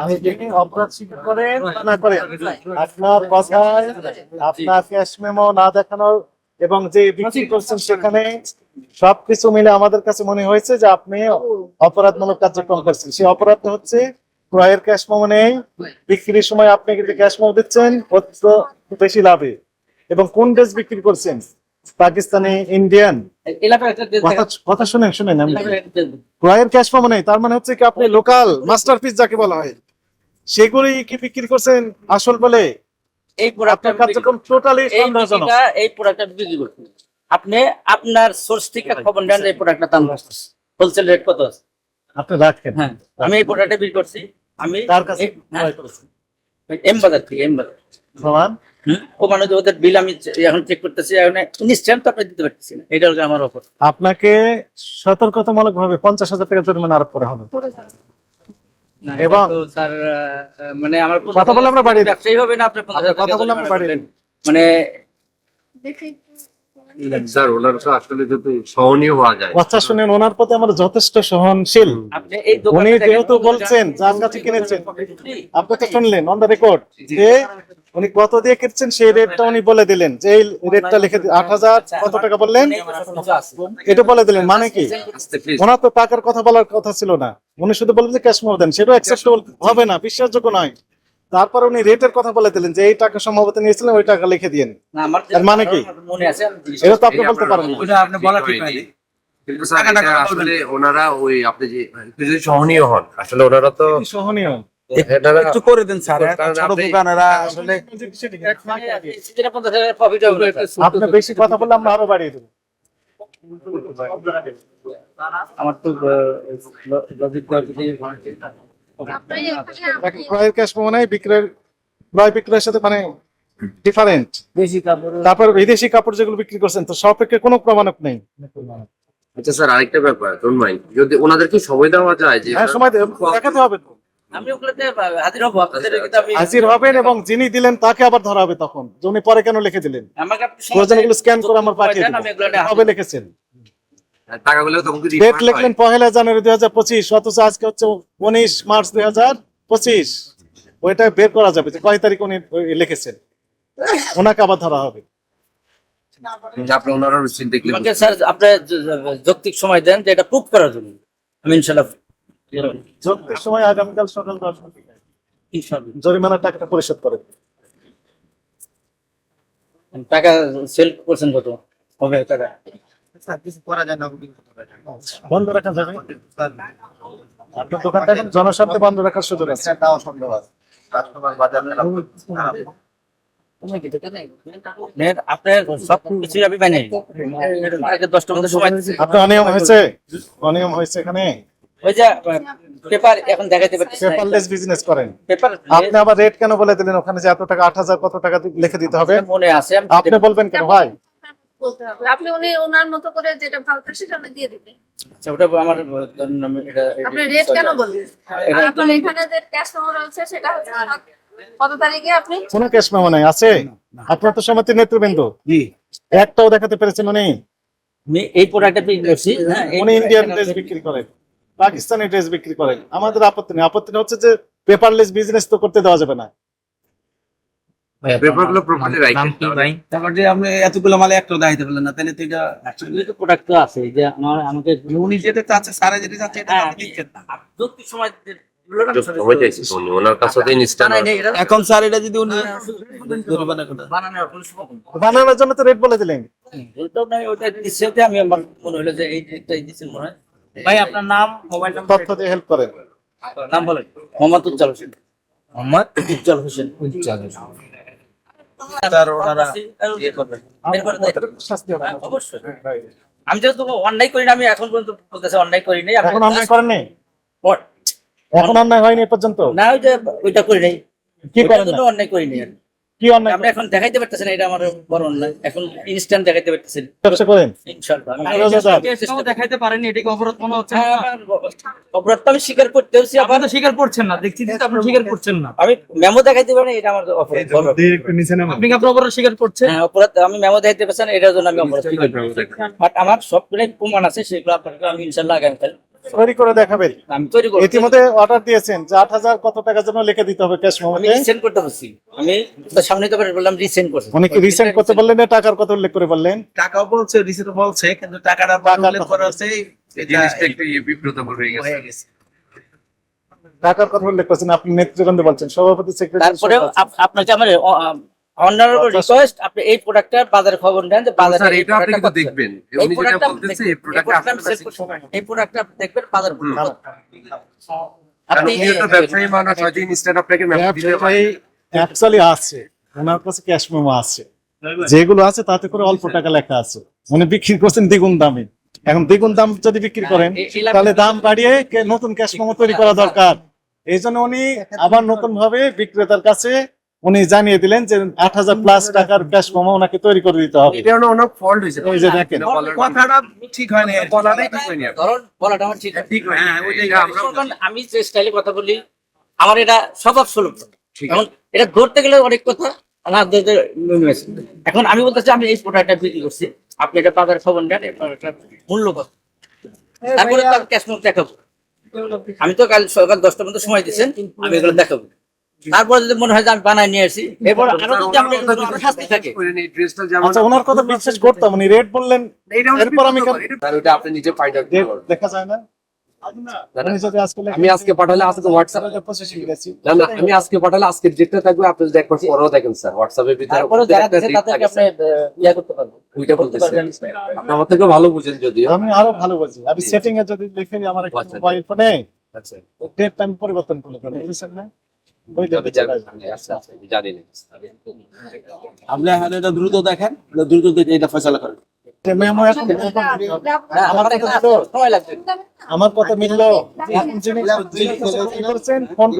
আপনি অপরাধ স্বীকার করেন না করেন? আপনার কথায় আপনার ক্যাশ মেমো না দেখানোর এবং যে বিক্রি করছেন সেখানে সবকিছু মিলে আমাদের কাছে মনে হয়েছে যে আপনি অপরাধমূলক কার্যক্রম করছেন। সেই অপরাধ হচ্ছে ক্রয়ের ক্যাশ মেমো নেই বিক্রির সময় আপনি কিন্তু ক্যাশ মেমো দিচ্ছেন অত বেশি লাভে। এবং কোন ড্রেস বিক্রি করছেন? পাকিস্তানি ইন্ডিয়ান? কথা শুনেন শুনেন আমি। ক্রয়ের ক্যাশ মেমো নেই তার মানে হচ্ছে কি আপনি লোকাল মাস্টারপিস যাকে বলা হয়। সেগুলি কি বিক্রি করছেন আসল বলে? এই প্রোডাক্টটা কার্যক্রম টোটালি এই সন্দেহজনক এই প্রোডাক্টটা বিক্রি করতে আপনি আপনার সোর্স থেকে খবর নেন এই প্রোডাক্টটা দাম হোলসেল রেট কত আছে? আপনি রাখেন। হ্যাঁ আমি এই প্রোডাক্টটা বিক্রি করছি। আমি তার কাছে হ্যাঁ, ক্রয় করেছেন। এম বাজার থেকে এম বাজার। প্রমাণ হুম, ও মানে যে ওদের বিল আমি এখন চেক করতেছি এখন নিশ্চয় আপনি দিতে পারতেছি না। এটা হচ্ছে আমার অফার আপনাকে সতর্কতামূলক ভাবে পঞ্চাশ হাজার টাকা জরিমানা আরোপ করা হবে। এবং- স্যার মানে আমার কথা বলে আমরা বাড়িয়ে দেব। ব্যবসায়ী হবে না আপনি আপনার কথা বলে আমরা বাড়িয়ে মানে মানে স্যার ওনার তো আসলে যদি সহনীয় হওয়া যায়। কথা শুনেন ওনার প্রতি আমরা যথেষ্ট সহনশীল। উনি যেহেতু বলছেন যার কাছে কিনেছেন। আপনি তো শুনলেন অন দ্য রেকর্ড যে উনি কত দিয়ে কিনছেন সেই রেটটা উনি বলে দিলেন। যে এই রেটটা লিখে আট হাজার কত টাকা বললেন? এটা বলে দিলেন মানে কি? ওনার তো টাকার কথা বলার কথা ছিল না। উনি শুধু বললেন যে ক্যাশ মেমো দেন সেটাও অ্যাকসেপ্টেবল হবে না বিশ্বাসযোগ্য নয়। তারপর উনি রেটের কথা বলে দিলেন যে এই টাকা সম্ভবত নিয়েছিলেন ওই টাকা লিখে দিন না মানে কি? মনে এটা তো আপনি বলতে পারেন না। আপনি বলা ঠিক হয়নি। কিন্তু স্যার এটা আসলে ওনারা ওই আপনি যে সহনীয় হন। আসলে ওনারা তো সহনীয়। এনারা একটু করে দেন স্যার ছোট দোকানেরা আসলে। আপনি বেশি কথা বললে আমরা আরও বাড়িয়ে দেবো। আমার তো লজিক ক্রয়ের ক্যাশ মেমো নাই বিক্রয়ের ক্রয় বিক্রয়ের সাথে মানে ডিফারেন্ট তারপর বিদেশি কাপড় যেগুলো বিক্রি করছেন তো সাপেক্ষে কোনো প্রমাণক নেই। আচ্ছা স্যার আরেকটা ব্যাপার ডোন্ট মাইন্ড যদি ওনাদেরকে সময় দেওয়া যায় যে হ্যাঁ সময় দেখাতে হবে তো। আমি ওগুলোতে হাজির হব আপনাদের কিন্তু আমি হাজির হবেন এবং যিনি দিলেন তাকে আবার ধরা হবে তখন। যে উনি পরে কেন লিখে দিলেন। আমাকে আপনি স্ক্যান করে আমার পাঠিয়ে দেন, আমি এগুলো নিয়ে লিখেছেন? টাকাগুলো তখন কি ডেট লিখলেন পহেলা জানুয়ারি দুই হাজার পঁচিশ অথচ আজকে হচ্ছে উনিশ মার্চ দুই হাজার পঁচিশ। ওইটা বের করা যাবে যে কয় তারিখ উনি লিখেছেন। ওনাকে আবার ধরা হবে। স্যার আপনি যৌক্তিক সময় দেন যে এটা প্রুফ করার জন্য। আমি ইনশাল্লাহ যুক্তির সময় আগামীকাল সকাল দশ ইনশাল্লাহ জরিমানার টাকাটা পরিশোধ করে টাকা সেল করছেন কত? হবে টাকা। বন্ধ রাখা যাবে? আপনার দোকানটা এখন জনস্বার্থে বন্ধ রাখার সুযোগ আছে। দিচ্ছি। আপনার অনিয়ম হয়েছে? অনিয়ম হয়েছে এখানে? ওই যে পেপার এখন দেখাইতে পারতেছি পেপারলেস বিজনেস করেন। পেপার আপনি আবার রেট কেন বলে দিলেন? ওখানে যে এত টাকা আট হাজার কত টাকা লিখে দিতে হবে? মনে আছে আপনি বলবেন কেন? ভাই বলতে হবে। আপনি উনি ওনার মতো করে যেটা ভালো থাকে সেটা দিয়ে দিবেন। আচ্ছা, ওটা আমার এটা- আপনি রেট কেন বললেন? আপনার এখানে যে ক্যাশ মেমো সেটা হচ্ছে কত তারিখে আপনি? কোনো ক্যাশ মেমো নাই আছে? আপনার তো সমিতির নেতৃবৃন্দ। জি। একটাও দেখাতে পেরেছেন উনি? এই প্রোডাক্টটা বিক্রি করছি হ্যাঁ, উনি ইন্ডিয়ান ড্রেস বিক্রি করেন পাকিস্তানি ড্রেস বিক্রি করেন। আমাদের আপত্তি নেই আপত্তি হচ্ছে যে পেপারলেস বিজনেস তো করতে দেওয়া যাবে না। পেপারগুলো তারপর যে আপনি এতগুলো মালে একটাও দেখাইতে পারলেন না তাহলে তো এটা Actually তো প্রোডাক্ট তো আছে যে আমার আমাকে উনি যেটা চাচ্ছে সারা যেটা চাচ্ছে এটা হ্যাঁ, আপনি দিচ্ছেন না। যৌক্তিক সময় যে- এগুলো না সময় চাইছি তো উনি ওনার কাছে তো ইনস্ট্যান্ট বানাই নেই, এটা এখন স্যার এটা যদি উনি বানানোর জন্য তো রেট বলে দিলেন। আমি আমার মনে হলো যে এই মনে হয়। ভাই আপনার নাম মোবাইল নাম্বার তথ্য দিয়ে হেল্প করেন। নাম বলেন। মোহাম্মদ উজ্জ্বল হোসেন। মোহাম্মদ উজ্জ্বল হোসেন। স্যার ওনারা আমি যেহেতু অন্যায় করি না আমি এখন পর্যন্ত বলতেছি অন্যায় করি নাই। এখন অন্যায় করেন নাই? এখন অন্যায় হয়নি পর্যন্ত? না ওইটা ওইটা করি নাই। কি করেন অন্যায় করি নাই আর। কি অন্যায় আমরা এখন দেখাইতে পারতেছি না এটা আমার বড় অন্যায়। এখন ইনস্ট্যান্ট দেখাইতে পারতেছি না। ব্যবসা করেন। ইনশাআল্লাহ। আমি। দেখাইতে পারেনি এটাকে অপরাধ মনে হচ্ছে হ্যাঁ, অপরাধ তো আমি স্বীকার করতে হচ্ছে আপনি তো স্বীকার করছেন না দেখছি যে আপনি স্বীকার করছেন না। আমি মেমো দেখাইতে পারি এটা আমার অপরাধ। আপনি কি আপনার অপরাধ স্বীকার করছেন? হ্যাঁ অপরাধ আমি মেমো দেখাইতে পারছি না এটার জন্য আমি অপরাধ স্বীকার করছি। বাট আমার প্রমাণ আছে সেগুলো আপনাকে আমি ইনশাল্লাহ আগামীকাল তৈরি করে দেখাবেন আমি তৈরি করব ইতিমধ্যে অর্ডার দিয়েছেন যে আট হাজার কত টাকার জন্য লিখে দিতে হবে ক্যাশ আমি মোমোতে রিসেন্ড করতে পারছি আমি তো সামনে তো বললাম রিসেন্ড করছি উনি কি রিসেন্ট করতে বললেন না? টাকার কথা উল্লেখ করে বললেন। টাকাও বলছে রিসিট বলছে কিন্তু টাকাটা উল্লেখ করা আছে এটা জিনিসটা একটু বিব্রতকর হয়ে গেছে। হয়ে গেছে। টাকার কথা উল্লেখ করছেন আপনি নেতৃবৃন্দ বলছেন সভাপতি সেক্রেটারি তারপরে আপনাকে আমার রিকোয়েস্ট আপনি এই প্রোডাক্টটার বাজারে খবর নেন যে বাজারে স্যার এটা আপনি কিন্তু দেখবেন। উনি যেটা বলতেছে এই প্রোডাক্ট এই product টা sell করতে- এই প্রোডাক্টটা দেখবেন বাজার মূল্য আপনি উনি ব্যবসায়ী মানুষ হয়তো ইনস্ট্যান্ট আপনাকে map অ্যাকচুয়ালি আছে। ওনার কাছে ক্যাশ মেমো আছে। যেগুলো আছে তাতে করে অল্প টাকা লেখা আছে। উনি বিক্রি করছেন দ্বিগুণ দামে। এখন দ্বিগুণ দাম যদি বিক্রি করেন তাহলে দাম বাড়িয়ে কে- নতুন ক্যাশ মেমো তৈরি করা দরকার। এই জন্য উনি আবার নতুন ভাবে বিক্রেতার কাছে উনি জানিয়ে দিলেন যে আট হাজার প্লাস টাকার ক্যাশ মেমো ওনাকে তৈরি করে দিতে হবে। এটা ফল্ট হয়েছে। যে দেখেন। কথাটা ঠিক হয় না বলাটাই ঠিক হয়নি আর। ধরুন বলাটা আমার ঠিক ঠিক হয়নি। হ্যাঁ, ওইটাই এটা আমরা এখন আমি যে স্টাইলে কথা বলি আমার এটা স্বভাব সুলভ। ঠিক এটা ধরতে গেলে অনেক কথা না ধরতে এখন আমি বলতেছি আমি এই প্রোডাক্টটা বিক্রি করছি। আপনি এটা বাজারে খবর নেন মূল্য কত তারপরে তার ক্যাশ নোট দেখাবো। আমি তো কাল সকাল দশটা পর্যন্ত সময় দিচ্ছেন আমি এগুলো দেখাবো। তারপর যদি মনে হয় যে আমি বানাই নিয়ে আসি এরপর আরও যদি শাস্তি থাকে। আচ্ছা ওনার কথা বিশ্বাস করতাম উনি রেট বললেন এরপর আমি ওটা আপনি নিজে ফাইন্ড আউট দেখা যায় না? আজকে আমি আজকে পাঠালে আজকে হোয়াটসঅ্যাপ যে পঁচিশে গেছি। না না আমি আজকে পাঠালে আজকে যেটা থাকবে আপনি যদি একবার পরেও দেখেন স্যার হোয়াটসঅ্যাপের ভিতরে তারপরে যারা দিচ্ছে তাদেরকে আপনি ইয়া করতে পারবেন। ওইটা বলতেছি। আপনি আমার থেকে ভালো বুঝেন যদিও। আমি আরও ভালো বুঝি। আমি সেটিং এ যদি লিখে আমার একটা আচ্ছা। মোবাইল ফোনে আচ্ছা। ডেট টাইম পরিবর্তন করে ফেলে বুঝছেন না? আপনি এখন এটা দ্রুত দেখেন দ্রুত দেখে এটা ফয়সালা করেন। আমার কথা মিললো।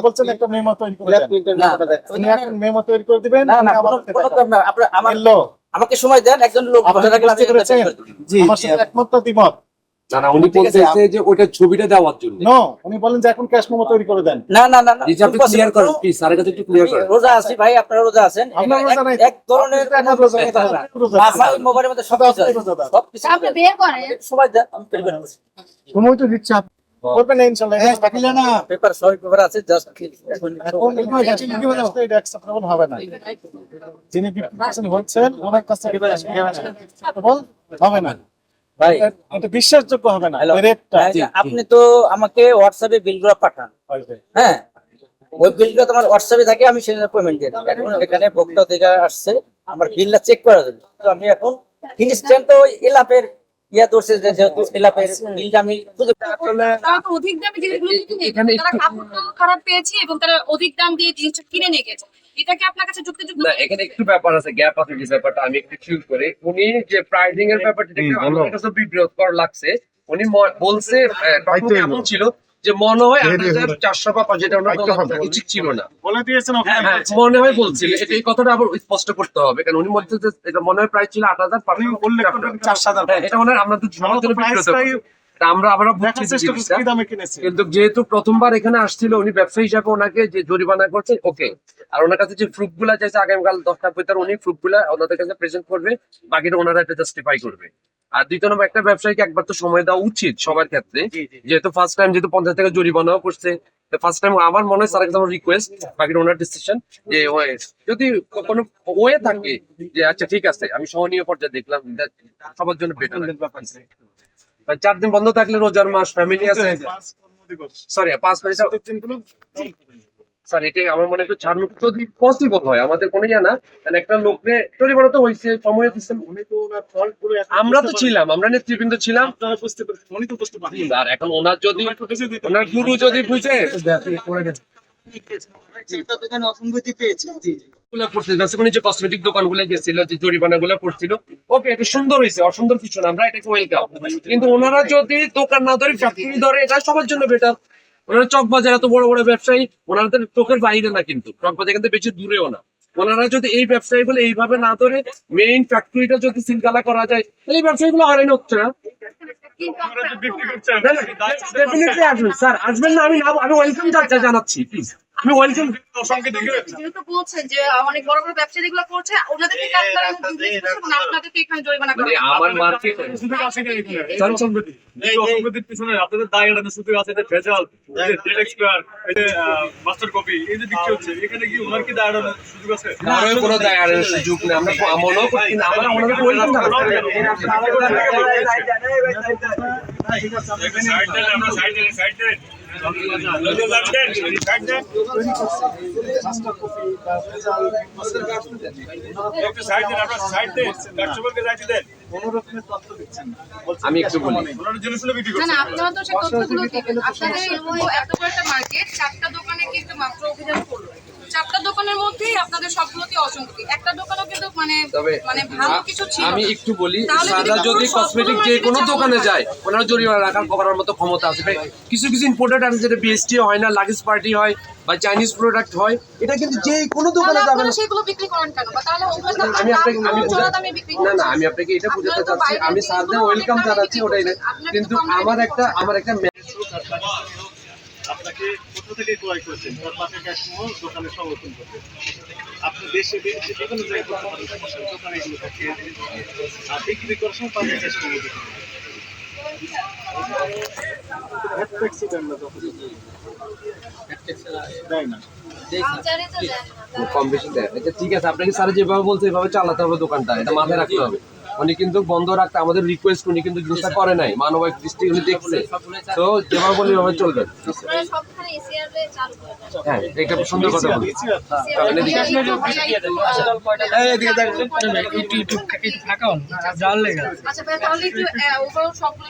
বলছেন একটা মেমো তৈরি না মেমো তৈরি করে দিবেন আমাকে সময় দেন একজন লোক আমার সাথে একমত তো দ্বিমত। না না উনি ঠিক আছে, বলতেছে যে ওটা ছবিটা দেওয়ার জন্য। নো উনি বলেন যে এখন ক্যাশ মেমো তৈরি করে দেন। না না না না জি আপনি ক্লিয়ার করেন প্লিজ স্যারের কাছে একটু ক্লিয়ার করেন। রোজা আছি ভাই আপনারা রোজা আছেন? রোজা নাই। এক ধরনের রোজা নাই। হবে না। রোজা আছে। বাসায় মোবাইলের মধ্যে সব কিছু আছে। সব কিছু আপনি বের করেন। সময় আমি তৈরি সময় তো দিচ্ছে আপনি। করবেন না ইনশাআল্লাহ বাকিলে না। পেপার সব পেপার আছে জাস্ট এখন এখন এটা acceptable হবে না। যিনি বিপ্রেশন হচ্ছেন ওনার কাছে হবে না। ভাই এটা বিশ্বাসযোগ্য হবে না। রেটটা আপনি তো আমাকে হোয়াটসঅ্যাপে বিলগুলো পাঠান। হ্যাঁ ওই বিলটা তোমার হোয়াটসঅ্যাপে থাকে আমি সেটা পেমেন্ট দিয়ে দিই। এখন এখানে ভোক্তা থেকে আসছে আমার বিলটা চেক করা যাবে। তো আমি এখন ইনস্ট্যান্ট তো এলাপের ইয়া যেহেতু বিলটা আমি অধিক দামে জিনিসগুলো কিনে তারা খারাপ পেয়েছে এবং তারা অধিক দাম দিয়ে জিনিসটা কিনে নিয়ে গেছে। এটা কি আপনার কাছে যুক্তিযুক্ত না এখানে একটু ব্যাপার আছে গ্যাপ আছে যে ব্যাপারটা আমি একটু চুজ করি। উনি যে প্রাইজিং এর ব্যাপারটা দেখে আমার কাছে বিব্রতকর লাগছে। উনি বলছে ছিল যে মনে হয় আট হাজার চারশো বা পাঁচ যেটা ওনার উচিত ছিল না। বলে দিয়েছেন হ্যাঁ, হ্যাঁ, মনে হয় বলছিল এটা এই কথাটা আবার স্পষ্ট করতে হবে কারণ উনি বলছে যে এটা মনে হয় প্রাইস ছিল আট হাজার চার হাজার হ্যাঁ, এটা আমরা তো আমরা তো প্রাইসটাই তা আমরা কিন্তু যেহেতু প্রথমবার এখানে আসছিল উনি ব্যবসায়ী হিসাবে ওনাকে যে জরিমানা করছে ওকে আর ওনার কাছে যে প্রুফগুলা চাইছে আগামীকাল দশটার ভিতরে উনি প্রুফগুলা ওনাদের কাছে প্রেজেন্ট করবে বাকিটা ওনারা এটা জাস্টিফাই করবে। আর দ্বিতীয় নম্বর একটা ব্যবসায়ীকে একবার তো সময় দেওয়া উচিত সবার ক্ষেত্রে। যেহেতু ফার্স্ট টাইম যেহেতু পঞ্চাশ টাকা জরিমানাও করছে ফার্স্ট টাইম আমার মনে হয় স্যার একদম রিকোয়েস্ট বাকি ওনার ডিসিশন যে যদি কোনো ওয়ে থাকে যে আচ্ছা ঠিক আছে আমি সহনীয় পর্যায়ে দেখলাম সবার জন্য বেটার চার দিন বন্ধ থাকলে রোজার মাস ফ্যামিলি আছে। সরি পাঁচ মিনিট স্যার এটাই আমার মনে হয় একটু ছাড় যদি পসিবল হয় আমাদের কোনো ইয়া না কারণ একটা লোকরে জরিমানা তো হয়েছে সময় দিচ্ছেন আমরা তো ছিলাম আমরা নেতৃবৃন্দ ছিলাম। আর এখন ওনার যদি ওনার গুরু যদি বুঝে গুলো করছে বেসিক্যালি যে কসমেটিক দোকানগুলো গেছিল যে জরিমানা গুলো করছিল ওকে এটা সুন্দর হয়েছে অসুন্দর কিছু না আমরা এটাকে ওয়েলকাম কিন্তু ওনারা যদি দোকান না ধরে ফ্যাক্টরি ধরে এটা সবার জন্য বেটার ওনারা চক বাজার এত বড় বড় ব্যবসায়ী ওনাদের চোখের বাইরে না কিন্তু চক বাজার কিন্তু বেশি দূরেও না। ওনারা যদি এই ব্যবসায়ী গুলো এইভাবে না ধরে মেইন ফ্যাক্টরিটা যদি সিলগালা করা যায় তাহলে এই ব্যবসায়ী গুলো হারানো হচ্ছে না। আসবেন। স্যার আসবেন না আমি না আমি ওয়েলকাম জানাচ্ছি প্লিজ আমি ওয়েলকাম অসংখ্য দেখে যেহেতু বলছেন যে অনেক বড় বড় ব্যবসায়ী এগুলো করছে ওনাদের থেকে আপনারা আপনাদেরকে এখানে জরিমানা করা মানে আমার মার্কেট কি এখানে? এই অসংগতির পিছনে আপনাদের দায় এড়ানো সুযোগ আছে যে ভেজাল এই যে ডেট এক্সপায়ার এই যে মাস্টার কপি এই যে বিক্রি হচ্ছে এখানে কি ওনার কি দায় এড়ানোর সুযোগ আছে আমারও কোনো দায় এড়ানোর সুযোগ নেই আমরা আমলও করছি না আমরা আমাদের ওয়েলকাম সাইড দেন আমরা সাইড দেন সাইড দেন সাইড দেন সাইড দেন আমি একটু বলি। আপনারা তো সেই তথ্যগুলো আপনাদের এত বড় একটা মার্কেট চারটা দোকানে কিন্তু মাত্র অভিযান করল। চারটা দোকানের মধ্যেই আপনাদের সবগুলোতে অসংখ্য একটা দোকানও কিন্তু মানে মানে ভালো কিছু ছিল আমি একটু বলি সাদা যদি কসমেটিক যে কোনো দোকানে যায় ওনারা জরিমানা রাখার করার মতো ক্ষমতা আছে কিছু কিছু ইম্পোর্টেড আছে যেটা বিএসটি হয় না লাগেজ পার্টি হয় বা চাইনিজ প্রোডাক্ট হয় এটা কিন্তু যে কোনো দোকানে যাবেন সেগুলো বিক্রি করেন কেন? বা তাহলে আমি আপনাকে আমি না না আমি আপনাকে এটা বোঝাতে চাচ্ছি। আমি এগুলো ওয়েলকাম জানাচ্ছি ওটাই না। কিন্তু আমার একটা আমার একটা আপনাকে কোথা থেকে ক্রয় করছেন? তার পাশে ক্যাশ দোকানে সংরক্ষণ করতে। আপনি দেশে বিদেশে যে কোনো জায়গায় দোকানে এগুলো থাকে। আর বিক্রি করার সময় পাশে ক্যাশ মেমো দিতে ট্যাক্সি দেন না না। কম বেশি দেয় আচ্ছা ঠিক আছে আপনাকে স্যার যেভাবে বলছে এভাবে চালাতে হবে দোকানটা। এটা মাথায় রাখতে হবে। উনি কিন্তু বন্ধ রাখতে আমাদের রিকোয়েস্ট উনি কিন্তু জিনিসটা করে নাই। মানবিক দৃষ্টি উনি দেখছে। তো যেভাবে বলি ওভাবে চলবে। হ্যাঁ এটা সুন্দর কথা বলি একটু একটু একটু থাকাও না জাল লেগে আচ্ছা তাহলে একটু ওভারঅল সবগুলো